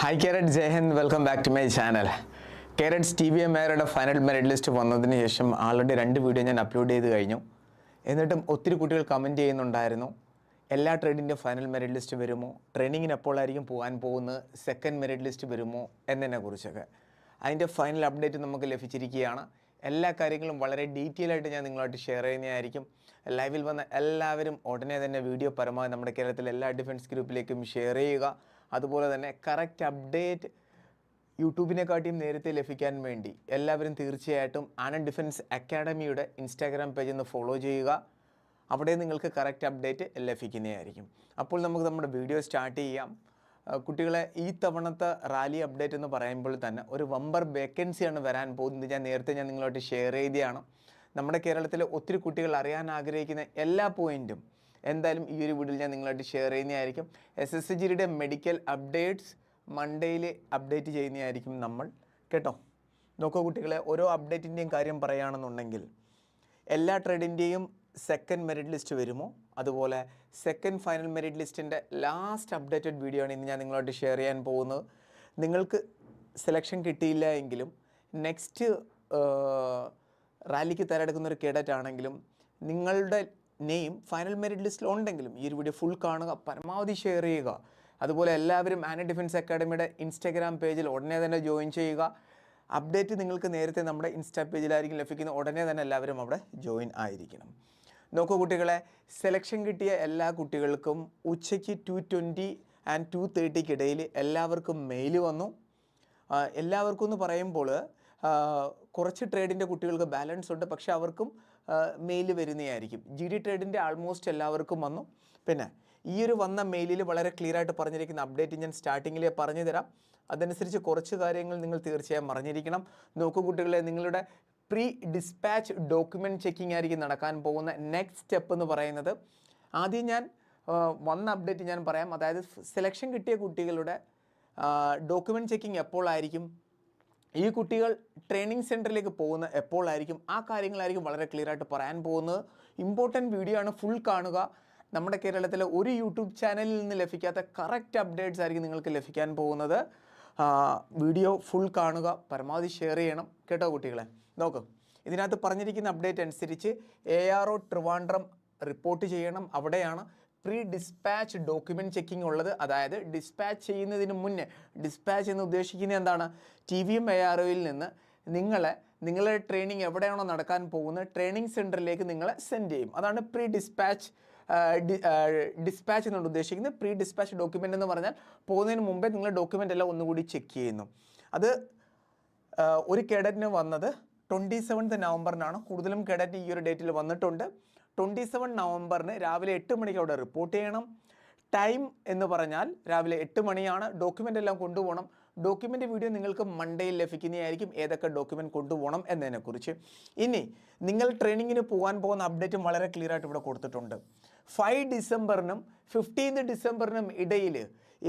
Hi കേരറ്റ് Jaihind welcome back to my channel കേരറ്റ്സ് T V M final merit list വന്നതിന് ശേഷം already രണ്ട് video ഞാൻ അപ്ലോഡ് ചെയ്ത് കഴിഞ്ഞു. എന്നിട്ടും ഒത്തിരി കുട്ടികൾ കമന്റ് ചെയ്യുന്നുണ്ടായിരുന്നു. എല്ലാ ട്രേഡിന്റെ ഫൈനൽ മെറിറ്റ് ലിസ്റ്റ് വരുമോ? ട്രെയിനിങ്ങിന് എപ്പോഴായിരിക്കും പോകാൻ പോകുന്നത്? സെക്കൻഡ് മെറിറ്റ് ലിസ്റ്റ് വരുമോ? എന്നതിനെ കുറിച്ചൊക്കെ. അതിന്റെ ഫൈനൽ അപ്ഡേറ്റ് നമുക്ക് ലഭിച്ചിരിക്കുകയാണ്. എല്ലാ കാര്യങ്ങളും വളരെ ഡീറ്റെയിൽ ആയിട്ട് ഞാൻ നിങ്ങളായിട്ട് ഷെയർ ചെയ്യുന്നതായിരിക്കും. ലൈവിൽ വന്ന എല്ലാവരും ഉടനെ തന്നെ വീഡിയോ പരമാവധി നമ്മുടെ കേരളത്തിലെ എല്ലാ ഡിഫൻസ് ഗ്രൂപ്പിലേക്കും ഷെയർ ചെയ്യുക. അതുപോലെ തന്നെ കറക്റ്റ് അപ്ഡേറ്റ് യൂട്യൂബിനെക്കാട്ടിയും നേരത്തെ ലഭിക്കാൻ വേണ്ടി എല്ലാവരും തീർച്ചയായിട്ടും ആനന്ദ് ഡിഫൻസ് അക്കാഡമിയുടെ ഇൻസ്റ്റാഗ്രാം പേജ് ഒന്ന് ഫോളോ ചെയ്യുക. അവിടെ നിങ്ങൾക്ക് കറക്റ്റ് അപ്ഡേറ്റ് ലഭിക്കുന്നതായിരിക്കും. അപ്പോൾ നമുക്ക് നമ്മുടെ വീഡിയോ സ്റ്റാർട്ട് ചെയ്യാം. കുട്ടികളെ ഈ തവണത്തെ റാലി അപ്ഡേറ്റ് എന്ന് പറയുമ്പോൾ തന്നെ ഒരു വമ്പർ വേക്കൻസിയാണ് വരാൻ പോകുന്നത്. ഞാൻ നേരത്തെ ഞാൻ നിങ്ങളോട്ട് ഷെയർ ചെയ്തതാണ്. നമ്മുടെ കേരളത്തിലെ ഒത്തിരി കുട്ടികൾ അറിയാൻ ആഗ്രഹിക്കുന്ന എല്ലാ പോയിന്റും എന്തായാലും ഈ ഒരു വീഡിയോയിൽ ഞാൻ നിങ്ങളായിട്ട് ഷെയർ ചെയ്യുന്നതായിരിക്കും. എസ് എസ് ജിയുടെ മെഡിക്കൽ അപ്ഡേറ്റ്സ് മൺഡേയിൽ അപ്ഡേറ്റ് ചെയ്യുന്നതായിരിക്കും നമ്മൾ. കേട്ടോ? നോക്കൂ കുട്ടികളെ ഓരോ അപ്ഡേറ്റിന്റെയും കാര്യം പറയുകയാണെന്നുണ്ടെങ്കിൽ എല്ലാ ട്രേഡിന്റെയും സെക്കൻഡ് മെറിറ്റ് ലിസ്റ്റ് വരുമോ? അതുപോലെ സെക്കൻഡ് ഫൈനൽ മെറിറ്റ് ലിസ്റ്റിന്റെ ലാസ്റ്റ് അപ്ഡേറ്റഡ് വീഡിയോ ആണ് ഇന്ന് ഞാൻ നിങ്ങളോട്ട് ഷെയർ ചെയ്യാൻ പോകുന്നത്. നിങ്ങൾക്ക് സെലക്ഷൻ കിട്ടിയില്ല എങ്കിലും നെക്സ്റ്റ് റാലിക്ക് തയ്യാറെടുക്കുന്ന ഒരു കേഡറ്റ് ആണെങ്കിലും നിങ്ങളുടെ നെയിം ഫൈനൽ മെറിറ്റ് ലിസ്റ്റിൽ ഉണ്ടെങ്കിലും ഈ ഒരു വീഡിയോ ഫുൾ കാണുക പരമാവധി ഷെയർ ചെയ്യുക. അതുപോലെ എല്ലാവരും ആന ഡിഫൻസ് അക്കാഡമിയുടെ ഇൻസ്റ്റാഗ്രാം പേജിൽ ഉടനെ തന്നെ ജോയിൻ ചെയ്യുക. അപ്ഡേറ്റ് നിങ്ങൾക്ക് നേരത്തെ നമ്മുടെ ഇൻസ്റ്റാ പേജിലായിരിക്കും ലഭിക്കുന്നത്. ഉടനെ തന്നെ എല്ലാവരും അവിടെ ജോയിൻ ആയിരിക്കണം. നോക്കൂ കുട്ടികളെ സെലക്ഷൻ കിട്ടിയ എല്ലാ കുട്ടികൾക്കും ഉച്ചയ്ക്ക് ടു ട്വന്റി ആൻഡ് ടു തേർട്ടിക്കിടയിൽ എല്ലാവർക്കും മെയിൽ വന്നു. എല്ലാവർക്കും എന്ന് പറയുമ്പോൾ കുറച്ച് ട്രേഡിന്റെ കുട്ടികൾക്ക് ബാലൻസ് ഉണ്ട്. പക്ഷേ അവർക്കും മെയിൽ വരുന്നതായിരിക്കും. ജി ഡി ട്രേഡിന്റെ ആൾമോസ്റ്റ് എല്ലാവർക്കും വന്നു. പിന്നെ ഈ ഒരു വന്ന മെയിലിൽ വളരെ ക്ലിയർ ആയിട്ട് പറഞ്ഞിരിക്കുന്ന അപ്ഡേറ്റ് ഞാൻ സ്റ്റാർട്ടിങ്ങിലേ പറഞ്ഞു തരാം. അതനുസരിച്ച് കുറച്ച് കാര്യങ്ങൾ നിങ്ങൾ തീർച്ചയായും അറിഞ്ഞിരിക്കണം. നോക്കൂ കുട്ടികളെ നിങ്ങളുടെ പ്രീ ഡിസ്പാച്ച് ഡോക്യുമെന്റ് ചെക്കിംഗ് ആയിരിക്കും നടക്കാൻ പോകുന്ന നെക്സ്റ്റ് സ്റ്റെപ്പ് എന്ന് പറയുന്നത്. ആദ്യം ഞാൻ വന്ന അപ്ഡേറ്റ് ഞാൻ പറയാം. അതായത് സെലക്ഷൻ കിട്ടിയ കുട്ടികളുടെ ഡോക്യുമെന്റ് ചെക്കിംഗ് എപ്പോഴായിരിക്കും ഈ കുട്ടികൾ ട്രെയിനിങ് സെന്ററിലേക്ക് പോകുന്ന എപ്പോഴായിരിക്കും ആ കാര്യങ്ങളായിരിക്കും വളരെ ക്ലിയർ ആയിട്ട് പറയാൻ പോകുന്നത്. ഇമ്പോർട്ടന്റ് വീഡിയോ ആണ് ഫുൾ കാണുക. നമ്മുടെ കേരളത്തിലെ ഒരു യൂട്യൂബ് ചാനലിൽ നിന്ന് ലഭിക്കാത്ത കറക്റ്റ് അപ്ഡേറ്റ്സ് ആയിരിക്കും നിങ്ങൾക്ക് ലഭിക്കാൻ പോകുന്നത്. വീഡിയോ ഫുൾ കാണുക പരമാവധി ഷെയർ ചെയ്യണം. കേട്ടോ കുട്ടികളെ? നോക്ക് ഇതിനകത്ത് പറഞ്ഞിരിക്കുന്ന അപ്ഡേറ്റ് അനുസരിച്ച് A R O Trivandrum report ചെയ്യണം. അവിടെയാണ് പ്രീ ഡിസ്പാച്ച് ഡോക്യുമെന്റ് ചെക്കിംഗ് ഉള്ളത്. അതായത് ഡിസ്പാച്ച് ചെയ്യുന്നതിന് മുന്നേ ഡിസ്പാച്ച് എന്ന് ഉദ്ദേശിക്കുന്നത് എന്താണ്? T V M A R ഒയിൽ നിന്ന് നിങ്ങളെ നിങ്ങളുടെ ട്രെയിനിങ് എവിടെയാണോ നടക്കാൻ പോകുന്നത് ട്രെയിനിങ് സെന്ററിലേക്ക് നിങ്ങളെ സെൻഡ് ചെയ്യും. അതാണ് പ്രീ ഡിസ്പാച്ച് ഡിസ്പാച്ച് എന്നുകൊണ്ട് ഉദ്ദേശിക്കുന്നത്. പ്രീ ഡിസ്പാച്ച് ഡോക്യുമെന്റ് എന്ന് പറഞ്ഞാൽ പോകുന്നതിന് മുമ്പേ നിങ്ങളെ ഡോക്യുമെന്റ് എല്ലാം ഒന്നുകൂടി ചെക്ക് ചെയ്യുന്നു. അത് ഒരു കേഡറ്റിന് വന്നത് ട്വന്റി സെവൻത്ത് നവംബറിനാണ് കൂടുതലും കേഡറ്റ് ഈ ഒരു ഡേറ്റിൽ വന്നിട്ടുണ്ട്. ട്വന്റി സെവൻ നവംബറിന് രാവിലെ എട്ട് മണിക്ക് അവിടെ റിപ്പോർട്ട് ചെയ്യണം. ടൈം എന്ന് പറഞ്ഞാൽ രാവിലെ എട്ട് മണിയാണ്. ഡോക്യുമെന്റ് എല്ലാം കൊണ്ടുപോകണം. ഡോക്യുമെന്റ് വീഡിയോ നിങ്ങൾക്ക് മൺഡേയിൽ ലഭിക്കുന്നതായിരിക്കും. ഏതൊക്കെ ഡോക്യുമെന്റ് കൊണ്ടുപോകണം എന്നതിനെക്കുറിച്ച്. ഇനി നിങ്ങൾ ട്രെയിനിങ്ങിന് പോകാൻ പോകുന്ന അപ്ഡേറ്റും വളരെ ക്ലിയർ ആയിട്ട് ഇവിടെ കൊടുത്തിട്ടുണ്ട്. ഫൈവ് ഡിസംബറിനും ഫിഫ്റ്റീൻത് ഡിസംബറിനും ഇടയിൽ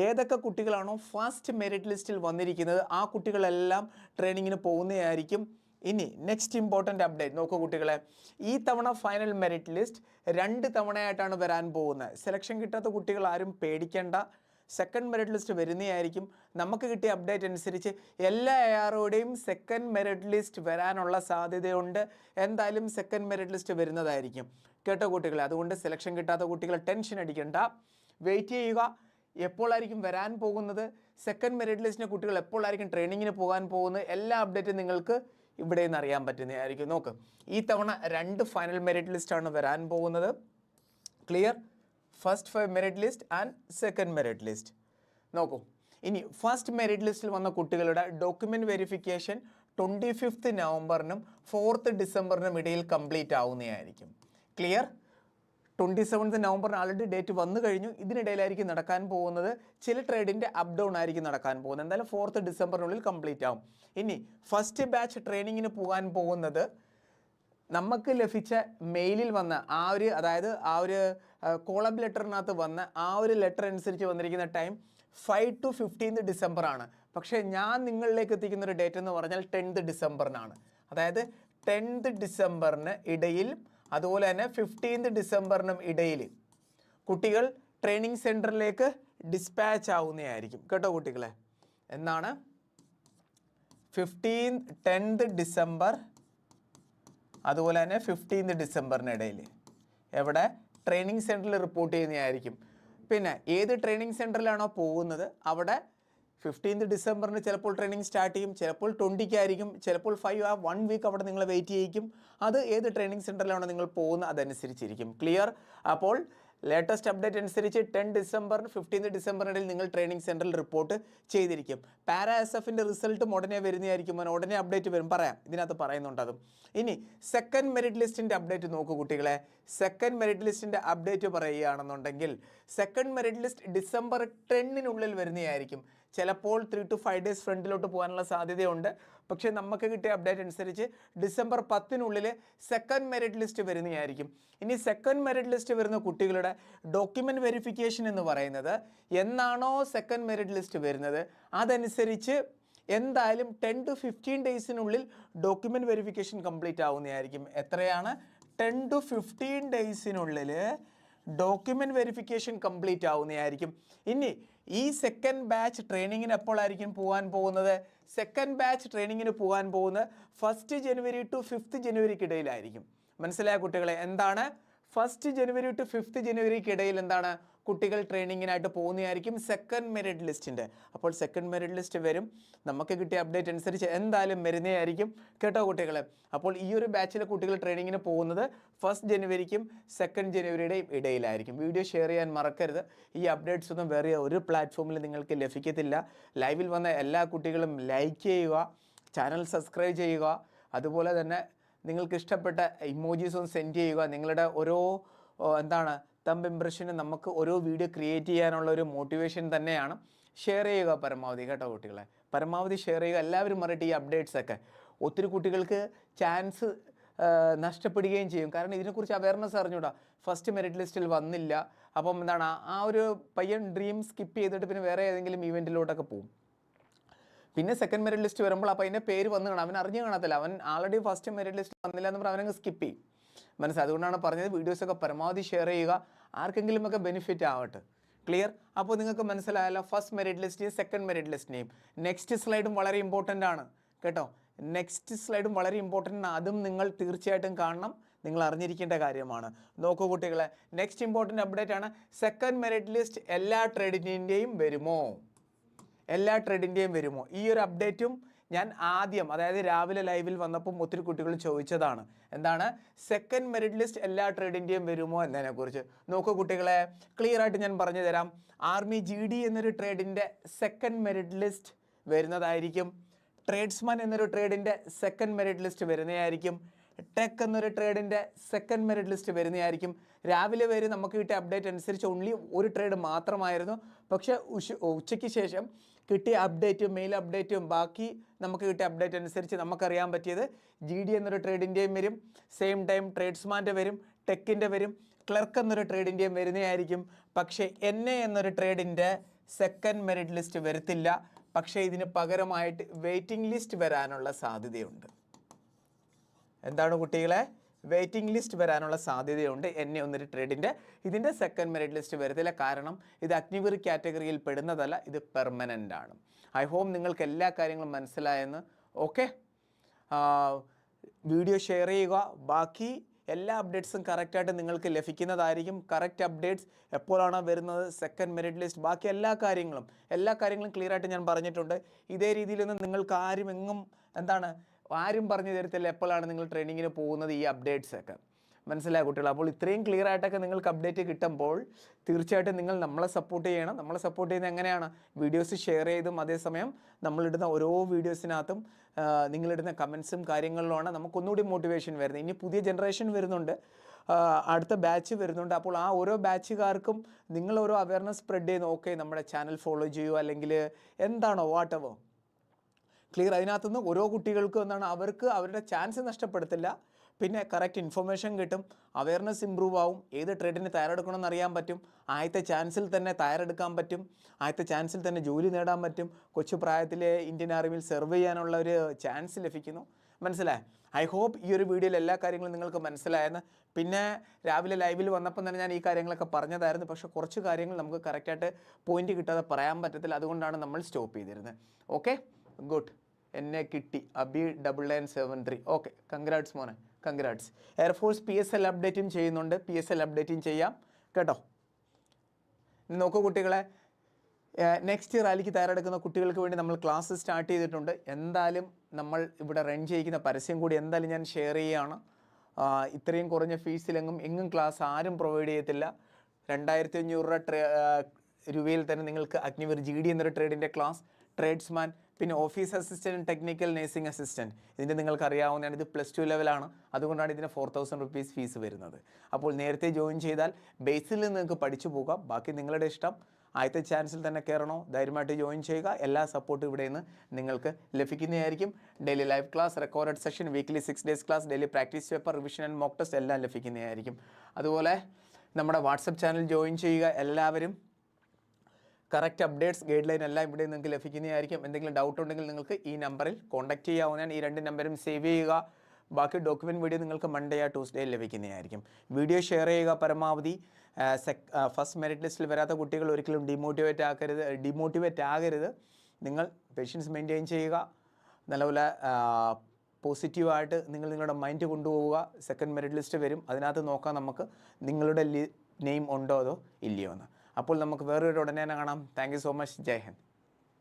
ഏതൊക്കെ കുട്ടികളാണോ ഫസ്റ്റ് മെറിറ്റ് ലിസ്റ്റിൽ വന്നിരിക്കുന്നത് ആ കുട്ടികളെല്ലാം ട്രെയിനിങ്ങിന് പോകുന്നതായിരിക്കും. ഇനി നെക്സ്റ്റ് ഇമ്പോർട്ടന്റ് അപ്ഡേറ്റ് നോക്കൂ കുട്ടികളെ ഈ തവണ ഫൈനൽ മെറിറ്റ് ലിസ്റ്റ് രണ്ട് തവണയായിട്ടാണ് വരാൻ പോകുന്നത്. സെലക്ഷൻ കിട്ടാത്ത കുട്ടികൾ ആരും പേടിക്കേണ്ട. സെക്കൻഡ് മെറിറ്റ് ലിസ്റ്റ് വരുന്നതായിരിക്കും. നമുക്ക് കിട്ടിയ അപ്ഡേറ്റ് അനുസരിച്ച് എല്ലാ എ ആറോടെയും സെക്കൻഡ് മെറിറ്റ് ലിസ്റ്റ് വരാനുള്ള സാധ്യതയുണ്ട്. എന്തായാലും സെക്കൻഡ് മെറിറ്റ് ലിസ്റ്റ് വരുന്നതായിരിക്കും. കേട്ടോ കുട്ടികളെ അതുകൊണ്ട് സെലക്ഷൻ കിട്ടാത്ത കുട്ടികൾ ടെൻഷൻ അടിക്കണ്ട. വെയിറ്റ് ചെയ്യുക. എപ്പോഴായിരിക്കും വരാൻ പോകുന്നത്? സെക്കൻഡ് മെറിറ്റ് ലിസ്റ്റിന് കുട്ടികൾ എപ്പോഴായിരിക്കും ട്രെയിനിങ്ങിന് പോകാൻ പോകുന്നത്? എല്ലാ അപ്ഡേറ്റും നിങ്ങൾക്ക് ഇവിടെ നിന്ന് അറിയാൻ പറ്റുന്നതായിരിക്കും. നോക്ക് ഈ തവണ രണ്ട് ഫൈനൽ മെറിറ്റ് ലിസ്റ്റാണ് വരാൻ പോകുന്നത്. Clear first five merit list and second merit list നോക്കൂ ഇനി ഫസ്റ്റ് മെറിറ്റ് ലിസ്റ്റിൽ വന്ന കുട്ടികളുടെ ഡോക്യുമെന്റ് വെരിഫിക്കേഷൻ ട്വന്റി ഫിഫ്ത്ത് നവംബറിനും ഫോർത്ത് ഡിസംബറിനും ഇടയിൽ കംപ്ലീറ്റ് ആവുന്നതായിരിക്കും. ക്ലിയർ ട്വന്റി സെവൻത്ത് നവംബറിന് ആൾറെഡി ഡേറ്റ് വന്നു കഴിഞ്ഞു. ഇതിനിടയിലായിരിക്കും നടക്കാൻ പോകുന്നത്. ചില ട്രേഡിന്റെ അപ്ഡൗൺ ഡൗൺ ആയിരിക്കും നടക്കാൻ പോകുന്നത്. എന്തായാലും ഫോർത്ത് ഡിസംബറിനുള്ളിൽ കംപ്ലീറ്റ് ആവും. ഇനി ഫസ്റ്റ് ബാച്ച് ട്രെയിനിങ്ങിന് പോകാൻ പോകുന്നത് നമുക്ക് ലഭിച്ച മെയിലിൽ വന്ന ആ ഒരു അതായത് ആ ഒരു കോളബ് ലെറ്ററിനകത്ത് വന്ന ആ ഒരു ലെറ്റർ അനുസരിച്ച് വന്നിരിക്കുന്ന time five to fifteenth December ആണ്. പക്ഷേ ഞാൻ നിങ്ങളിലേക്ക് എത്തിക്കുന്ന ഒരു ഡേറ്റ് എന്ന് പറഞ്ഞാൽ ടെൻത്ത് ഡിസംബറിനാണ് അതായത് ടെൻത്ത് ഡിസംബറിന് ഇടയിൽ അതുപോലെ തന്നെ ഫിഫ്റ്റീൻത് ഡിസംബറിനും ഇടയിൽ കുട്ടികൾ ട്രെയിനിങ് സെന്ററിലേക്ക് ഡിസ്പാച്ച് ആവുന്നതായിരിക്കും. കേട്ടോ കുട്ടികളെ? എന്നാണ് ഫിഫ്റ്റീൻ ടെൻത്ത് ഡിസംബർ അതുപോലെ തന്നെ ഫിഫ്റ്റീൻത് ഡിസംബറിനിടയിൽ എവിടെ ട്രെയിനിങ് സെന്ററിൽ റിപ്പോർട്ട് ചെയ്യുന്നതായിരിക്കും. പിന്നെ ഏത് ട്രെയിനിങ് സെന്ററിലാണോ പോകുന്നത്? അവിടെ ഫിഫ്റ്റീൻത് ഡിസംബറിന് ചിലപ്പോൾ ട്രെയിനിങ് സ്റ്റാർട്ട് ചെയ്യും ചിലപ്പോൾ ട്വന്റിക്കായിരിക്കും ചിലപ്പോൾ ഫൈവ് ആ വൺ വീക്ക് അവിടെ നിങ്ങൾ വെയിറ്റ് ചെയ്യിക്കും. അത് ഏത് ട്രെയിനിങ് സെന്ററിലാണോ നിങ്ങൾ പോകുന്നത് അതനുസരിച്ചിരിക്കും. ക്ലിയർ അപ്പോൾ ലേറ്റസ്റ്റ് അപ്ഡേറ്റ് അനുസരിച്ച് ടെൻ ഡിസംബറിന് ഫിഫ്റ്റീൻത് ഡിസംബറിനിടയിൽ നിങ്ങൾ ട്രെയിനിങ് സെന്ററിൽ റിപ്പോർട്ട് ചെയ്തിരിക്കും. പാരാ എസ് എഫിന്റെ റിസൾട്ടും ഉടനെ വരുന്നതായിരിക്കും. ഉടനെ അപ്ഡേറ്റ് വരും. പറയാം. ഇതിനകത്ത് പറയുന്നുണ്ട് അതും. ഇനി സെക്കൻഡ് മെറിറ്റ് ലിസ്റ്റിന്റെ അപ്ഡേറ്റ് നോക്കൂ കുട്ടികളെ. സെക്കൻഡ് മെറിറ്റ് ലിസ്റ്റിന്റെ അപ്ഡേറ്റ് പറയുകയാണെന്നുണ്ടെങ്കിൽ സെക്കൻഡ് മെറിറ്റ് ലിസ്റ്റ് ഡിസംബർ ടെന്നിനുള്ളിൽ വരുന്നതായിരിക്കും. ചിലപ്പോൾ ത്രീ ടു ഫൈവ് ഡേയ്സ് ഫ്രണ്ടിലോട്ട് പോകാനുള്ള സാധ്യതയുണ്ട്. പക്ഷേ നമുക്ക് കിട്ടിയ അപ്ഡേറ്റ് അനുസരിച്ച് ഡിസംബർ പത്തിനുള്ളിൽ സെക്കൻഡ് മെറിറ്റ് ലിസ്റ്റ് വരുന്നതായിരിക്കും. ഇനി സെക്കൻഡ് മെറിറ്റ് ലിസ്റ്റ് വരുന്ന കുട്ടികളുടെ ഡോക്യുമെന്റ് വെരിഫിക്കേഷൻ എന്ന് പറയുന്നത് എന്നാണോ സെക്കൻഡ് മെറിറ്റ് ലിസ്റ്റ് വരുന്നത്? അതനുസരിച്ച് എന്തായാലും ടെൻ ടു ഫിഫ്റ്റീൻ ഡേയ്സിനുള്ളിൽ ഡോക്യുമെന്റ് വെരിഫിക്കേഷൻ കംപ്ലീറ്റ് ആവുന്നതായിരിക്കും. എത്രയാണ്? ടെൻ ടു ഫിഫ്റ്റീൻ ഡേയ്സിനുള്ളിൽ ഡോക്യുമെന്റ് വെരിഫിക്കേഷൻ കംപ്ലീറ്റ് ആവുന്നതായിരിക്കും ഇനി ഈ സെക്കൻഡ് ബാച്ച് ട്രെയിനിങ്ങിന് എപ്പോഴായിരിക്കും പോകാൻ പോകുന്നത്? സെക്കൻഡ് ബാച്ച് ട്രെയിനിങ്ങിന് പോകാൻ പോകുന്നത് ഫസ്റ്റ് ജനുവരി ടു ഫിഫ്ത്ത് ജനുവരിക്കിടയിലായിരിക്കും മനസ്സിലായ കുട്ടികളെ? എന്താണ്? ഫസ്റ്റ് ജനുവരി ടു ഫിഫ്ത്ത് ജനുവരിക്കിടയിൽ എന്താണ്? കുട്ടികൾ ട്രെയിനിങ്ങിനായിട്ട് പോകുന്നതായിരിക്കും സെക്കൻഡ് മെറിറ്റ് ലിസ്റ്റിന്റെ അപ്പോൾ സെക്കൻഡ് മെറിറ്റ് ലിസ്റ്റ് വരും. നമുക്ക് കിട്ടിയ അപ്ഡേറ്റ് അനുസരിച്ച് എന്തായാലും വരുന്നതായിരിക്കും കേട്ടോ കുട്ടികളെ. അപ്പോൾ ഈ ഒരു ബാച്ചിലെ കുട്ടികൾ ട്രെയിനിങ്ങിന് പോകുന്നത് ഫസ്റ്റ് ജനുവരിക്കും സെക്കൻഡ് ജനുവരിയുടെയും ഇടയിലായിരിക്കും. വീഡിയോ ഷെയർ ചെയ്യാൻ മറക്കരുത്. ഈ അപ്ഡേറ്റ്സ് ഒന്നും വേറെ ഒരു പ്ലാറ്റ്ഫോമിൽ നിങ്ങൾക്ക് ലഭിക്കത്തില്ല. ലൈവിൽ വന്ന എല്ലാ കുട്ടികളും ലൈക്ക് ചെയ്യുക ചാനൽ സബ്സ്ക്രൈബ് ചെയ്യുക. അതുപോലെ തന്നെ നിങ്ങൾക്ക് ഇഷ്ടപ്പെട്ട ഇമോജീസ് സെൻഡ് ചെയ്യുക. നിങ്ങളുടെ ഓരോ എന്താണ് തമ്പ് ഇംപ്രഷന് നമുക്ക് ഓരോ വീഡിയോ ക്രിയേറ്റ് ചെയ്യാനുള്ള ഒരു മോട്ടിവേഷൻ തന്നെയാണ്. ഷെയർ ചെയ്യുക പരമാവധി കേട്ടോ കുട്ടികളെ. പരമാവധി ഷെയർ ചെയ്യുക. എല്ലാവരും അറിയട്ടെ ഈ അപ്ഡേറ്റ്സൊക്കെ ഒത്തിരി കുട്ടികൾക്ക് ചാൻസ് നഷ്ടപ്പെടുകയും ചെയ്യും. കാരണം ഇതിനെക്കുറിച്ച് അവയർനെസ് അറിഞ്ഞൂടാ. ഫസ്റ്റ് മെറിറ്റ് ലിസ്റ്റിൽ വന്നില്ല. അപ്പം എന്താണ്? ആ- ഒരു പയ്യൻ ഡ്രീം സ്കിപ്പ് ചെയ്തിട്ട് പിന്നെ വേറെ ഏതെങ്കിലും ഇവന്റിലോട്ടൊക്കെ പോകും പിന്നെ സെക്കൻഡ് മെറിറ്റ് ലിസ്റ്റ് വരുമ്പോൾ അപ്പോൾ അതിന്റെ പേര് വന്ന് കാണാം. അവൻ അറിഞ്ഞു കാണത്തില്ല. അവൻ ആൾറെഡി ഫസ്റ്റ് മെറിറ്റ് ലിസ്റ്റ് വന്നില്ല എന്ന് പറഞ്ഞാൽ അവനങ്ങ് സ്കിപ്പ് ചെയ്യും. മനസ്സിലായി? അതുകൊണ്ടാണ് പറഞ്ഞത് വീഡിയോസൊക്കെ പരമാവധി ഷെയർ ചെയ്യുക. ആർക്കെങ്കിലുമൊക്കെ ബെനിഫിറ്റ് ആവട്ടെ. ക്ലിയർ അപ്പോൾ നിങ്ങൾക്ക് മനസ്സിലായല്ലോ ഫസ്റ്റ് മെറിറ്റ് ലിസ്റ്റിനെയും സെക്കൻഡ് മെറിറ്റ് ലിസ്റ്റിനെയും നെക്സ്റ്റ് സ്ലൈഡും വളരെ ഇമ്പോർട്ടന്റ് ആണ്. കേട്ടോ? നെക്സ്റ്റ് സ്ലൈഡും വളരെ ഇമ്പോർട്ടന്റ് ആണ്. അതും നിങ്ങൾ തീർച്ചയായിട്ടും കാണണം. നിങ്ങൾ അറിഞ്ഞിരിക്കേണ്ട കാര്യമാണ്. നോക്കൂ കുട്ടികളെ നെക്സ്റ്റ് ഇമ്പോർട്ടന്റ് അപ്ഡേറ്റ് ആണ്. സെക്കൻഡ് മെറിറ്റ് ലിസ്റ്റ് എല്ലാ ട്രേഡിന്റെയും വരുമോ? എല്ലാ ട്രേഡിന്റെയും വരുമോ? ഈ ഒരു അപ്ഡേറ്റും ഞാൻ ആദ്യം അതായത് രാവിലെ ലൈവിൽ വന്നപ്പം ഒത്തിരി കുട്ടികൾ ചോദിച്ചതാണ് എന്താണ് സെക്കൻഡ് മെറിറ്റ് ലിസ്റ്റ് എല്ലാ ട്രേഡിന്റെയും വരുമോ എന്നതിനെക്കുറിച്ച്. നോക്കൂ കുട്ടികളെ ക്ലിയർ ആയിട്ട് ഞാൻ പറഞ്ഞു തരാം. ആർമി ജി ഡി എന്നൊരു ട്രേഡിന്റെ സെക്കൻഡ് മെറിറ്റ് ലിസ്റ്റ് വരുന്നതായിരിക്കും. ട്രേഡ്സ്മാൻ എന്നൊരു ട്രേഡിന്റെ സെക്കൻഡ് മെറിറ്റ് ലിസ്റ്റ് വരുന്നതായിരിക്കും. ടെക് എന്നൊരു ട്രേഡിന്റെ സെക്കൻഡ് മെറിറ്റ് ലിസ്റ്റ് വരുന്നതായിരിക്കും. രാവിലെ വരെ നമുക്ക് കിട്ടിയ അപ്ഡേറ്റ് അനുസരിച്ച് ഓൺലി ഒരു ട്രേഡ് മാത്രമായിരുന്നു. പക്ഷേ ഉച്ചയ്ക്ക് ശേഷം കിട്ടിയ അപ്ഡേറ്റും മെയിൽ അപ്ഡേറ്റും ബാക്കി നമുക്ക് കിട്ടിയ അപ്ഡേറ്റ് അനുസരിച്ച് നമുക്കറിയാൻ പറ്റിയത് ജി ഡി എന്നൊരു ട്രേഡിന്റെയും വരും. സെയിം ടൈം ട്രേഡ്സ്മാന്റെ വരും ടെക്കിന്റെ വരും ക്ലർക്ക് എന്നൊരു ട്രേഡിന്റെയും വരുന്നതായിരിക്കും. പക്ഷേ എൻ എ എന്നൊരു ട്രേഡിന്റെ സെക്കൻഡ് മെറിറ്റ് ലിസ്റ്റ് വരത്തില്ല. പക്ഷേ ഇതിന് പകരമായിട്ട് വെയിറ്റിംഗ് ലിസ്റ്റ് വരാനുള്ള സാധ്യതയുണ്ട്. എന്താണ് കുട്ടികളെ? വെയിറ്റിംഗ് ലിസ്റ്റ് വരാനുള്ള സാധ്യതയുണ്ട്. എൻ എ ഒന്നൊരു ട്രേഡിന്റെ ഇതിന്റെ സെക്കൻഡ് മെറിറ്റ് ലിസ്റ്റ് വരത്തില്ല. കാരണം ഇത് അഗ്നിപുരി കാറ്റഗറിയിൽ പെടുന്നതല്ല ഇത് പെർമനന്റ് ആണ്. ഐ ഹോം നിങ്ങൾക്ക് എല്ലാ കാര്യങ്ങളും മനസ്സിലായെന്ന്. ഓക്കെ വീഡിയോ ഷെയർ ചെയ്യുക. ബാക്കി എല്ലാ അപ്ഡേറ്റ്സും കറക്റ്റായിട്ട് നിങ്ങൾക്ക് ലഭിക്കുന്നതായിരിക്കും. കറക്റ്റ് അപ്ഡേറ്റ്സ് എപ്പോഴാണ് വരുന്നത്? സെക്കൻഡ് മെറിറ്റ് ലിസ്റ്റ് ബാക്കി എല്ലാ കാര്യങ്ങളും എല്ലാ കാര്യങ്ങളും ക്ലിയർ ആയിട്ട് ഞാൻ പറഞ്ഞിട്ടുണ്ട്. ഇതേ രീതിയിലൊന്നും നിങ്ങൾക്ക് ആരും എങ്ങും എന്താണ് ആരും പറഞ്ഞു തരത്തില്ല എപ്പോഴാണ് നിങ്ങൾ ട്രെയിനിങ്ങിന് പോകുന്നത് ഈ അപ്ഡേറ്റ്സ് ഒക്കെ? മനസ്സിലായ കുട്ടികൾ അപ്പോൾ ഇത്രയും ക്ലിയർ ആയിട്ടൊക്കെ നിങ്ങൾക്ക് അപ്ഡേറ്റ് കിട്ടുമ്പോൾ തീർച്ചയായിട്ടും നിങ്ങൾ നമ്മളെ സപ്പോർട്ട് ചെയ്യണം. നമ്മളെ സപ്പോർട്ട് ചെയ്യുന്നത് എങ്ങനെയാണ്? വീഡിയോസ് ഷെയർ ചെയ്തും അതേസമയം നമ്മളിടുന്ന ഓരോ വീഡിയോസിനകത്തും നിങ്ങളിടുന്ന കമൻസും കാര്യങ്ങളിലുമാണ് നമുക്കൊന്നുകൂടി മോട്ടിവേഷൻ വരുന്നത്. ഇനി പുതിയ ജനറേഷൻ വരുന്നുണ്ട്. അടുത്ത ബാച്ച് വരുന്നുണ്ട്. അപ്പോൾ ആ ഓരോ ബാച്ചുകാർക്കും നിങ്ങൾ ഓരോ അവയർനെസ് സ്പ്രെഡ് ചെയ്യുന്നു. ഓക്കെ നമ്മുടെ ചാനൽ ഫോളോ ചെയ്യൂ അല്ലെങ്കിൽ എന്താണോ വാട്ട് എവർ ക്ലിയർ അതിനകത്തുനിന്ന് ഓരോ കുട്ടികൾക്കും എന്താണ് അവർക്ക് അവരുടെ ചാൻസ് നഷ്ടപ്പെടുത്തില്ല. പിന്നെ കറക്റ്റ് ഇൻഫർമേഷൻ കിട്ടും. അവയർനെസ് ഇമ്പ്രൂവ് ആവും. ഏത് ട്രേഡിന് തയ്യാറെടുക്കണമെന്ന് അറിയാൻ പറ്റും. ആദ്യത്തെ ചാൻസിൽ തന്നെ തയ്യാറെടുക്കാൻ പറ്റും. ആദ്യത്തെ ചാൻസിൽ തന്നെ ജോലി നേടാൻ പറ്റും. കൊച്ചു പ്രായത്തിലെ ഇന്ത്യൻ ആർമിയിൽ സെർവ് ചെയ്യാനുള്ള ഒരു ചാൻസ് ലഭിക്കുന്നു. മനസ്സിലായി? ഐ ഹോപ്പ് ഈ ഒരു വീഡിയോയിൽ എല്ലാ കാര്യങ്ങളും നിങ്ങൾക്ക് മനസ്സിലായെന്ന്. പിന്നെ രാവിലെ ലൈവിൽ വന്നപ്പം തന്നെ ഞാൻ ഈ കാര്യങ്ങളൊക്കെ പറഞ്ഞതായിരുന്നു. പക്ഷെ കുറച്ച് കാര്യങ്ങൾ നമുക്ക് കറക്റ്റായിട്ട് പോയിന്റ് കിട്ടാതെ പറയാൻ പറ്റത്തില്ല. അതുകൊണ്ടാണ് നമ്മൾ സ്റ്റോപ്പ് ചെയ്തിരുന്നത്. ഓക്കെ ഗുഡ് എന്നെ കിട്ടി. Abhi double nine seven three okay congrats മോനെ. Congrats air force P S L അപ്ഡേറ്റും ചെയ്യുന്നുണ്ട്. പി എസ് എൽ അപ്ഡേറ്റും ചെയ്യാം. കേട്ടോ? നോക്കൂ കുട്ടികളെ. നെക്സ്റ്റ് റാലിക്ക് തയ്യാറെടുക്കുന്ന കുട്ടികൾക്ക് വേണ്ടി നമ്മൾ ക്ലാസ് സ്റ്റാർട്ട് ചെയ്തിട്ടുണ്ട്. എന്തായാലും നമ്മൾ ഇവിടെ റൺ ചെയ്യിക്കുന്ന പരസ്യം കൂടി എന്തായാലും ഞാൻ ഷെയർ ചെയ്യുകയാണ്. ഇത്രയും കുറഞ്ഞ ഫീസിലെങ്ങും എങ്ങും ക്ലാസ് ആരും പ്രൊവൈഡ് ചെയ്യത്തില്ല. രണ്ടായിരത്തി അഞ്ഞൂറ് രൂപ രൂപയിൽ തന്നെ നിങ്ങൾക്ക് അഗ്നിവീർ ജി ഡി എന്നൊരു ട്രേഡിന്റെ ക്ലാസ് ട്രേഡ്സ്മാൻ പിന്നെ office assistant technical nursing assistant ഇതിന്റെ നിങ്ങൾക്ക് അറിയാവുന്നതാണ് ഇത് പ്ലസ് ടു ലെവലാണ് അതുകൊണ്ടാണ് ഇതിന് ഫോർ തൗസൻഡ് റുപ്പീസ് ഫീസ് വരുന്നത്. അപ്പോൾ നേരത്തെ ജോയിൻ ചെയ്താൽ ബേസിൽ നിന്ന് നിങ്ങൾക്ക് പഠിച്ചു പോകാം. ബാക്കി നിങ്ങളുടെ ഇഷ്ടം ആദ്യത്തെ ചാൻസിൽ തന്നെ കയറണോ ധൈര്യമായിട്ട് ജോയിൻ ചെയ്യുക. എല്ലാ സപ്പോർട്ടും ഇവിടെ നിന്ന് നിങ്ങൾക്ക് ലഭിക്കുന്നതായിരിക്കും. Daily live class record session weekly six days class daily practice paper revision and mock test എല്ലാം ലഭിക്കുന്നതായിരിക്കും. അതുപോലെ നമ്മുടെ വാട്സപ്പ് ചാനൽ ജോയിൻ ചെയ്യുക. എല്ലാവരും കറക്റ്റ് അപ്ഡേറ്റ്സ് ഗൈഡ് ലൈൻ എല്ലാം ഇവിടെ നിങ്ങൾക്ക് ലഭിക്കുന്നതായിരിക്കും. എന്തെങ്കിലും ഡൗട്ട് ഉണ്ടെങ്കിൽ നിങ്ങൾക്ക് ഈ നമ്പറിൽ കോൺടാക്ട് ചെയ്യാവുന്നതാണ്. ഈ രണ്ട് നമ്പറും സേവ് ചെയ്യുക. ബാക്കി ഡോക്യുമെന്റ് വീഡിയോ നിങ്ങൾക്ക് മൺഡേ ആ ട്യൂസ്ഡേ ലഭിക്കുന്നതായിരിക്കും. വീഡിയോ ഷെയർ ചെയ്യുക പരമാവധി. ഫസ്റ്റ് മെറിറ്റ് ലിസ്റ്റിൽ വരാത്ത കുട്ടികൾ ഒരിക്കലും ഡിമോട്ടിവേറ്റ് ആക്കരുത്. ഡിമോട്ടിവേറ്റ് ആകരുത്. നിങ്ങൾ പേഷ്യൻസ് മെയിന്റെയിൻ ചെയ്യുക. നല്ലപോലെ പോസിറ്റീവായിട്ട് നിങ്ങൾ നിങ്ങളുടെ മൈൻഡ് കൊണ്ടുപോവുക. സെക്കൻഡ് മെറിറ്റ് ലിസ്റ്റ് വരും. അതിനകത്ത് നോക്കാം നമുക്ക് നിങ്ങളുടെ നെയിം ഉണ്ടോ അതോ ഇല്ലയോ എന്ന്. അപ്പോൾ നമുക്ക് വേറൊരു ഉടനെ കാണാം. താങ്ക് സോ മച്ച് ജയ് ഹിന്ദ്.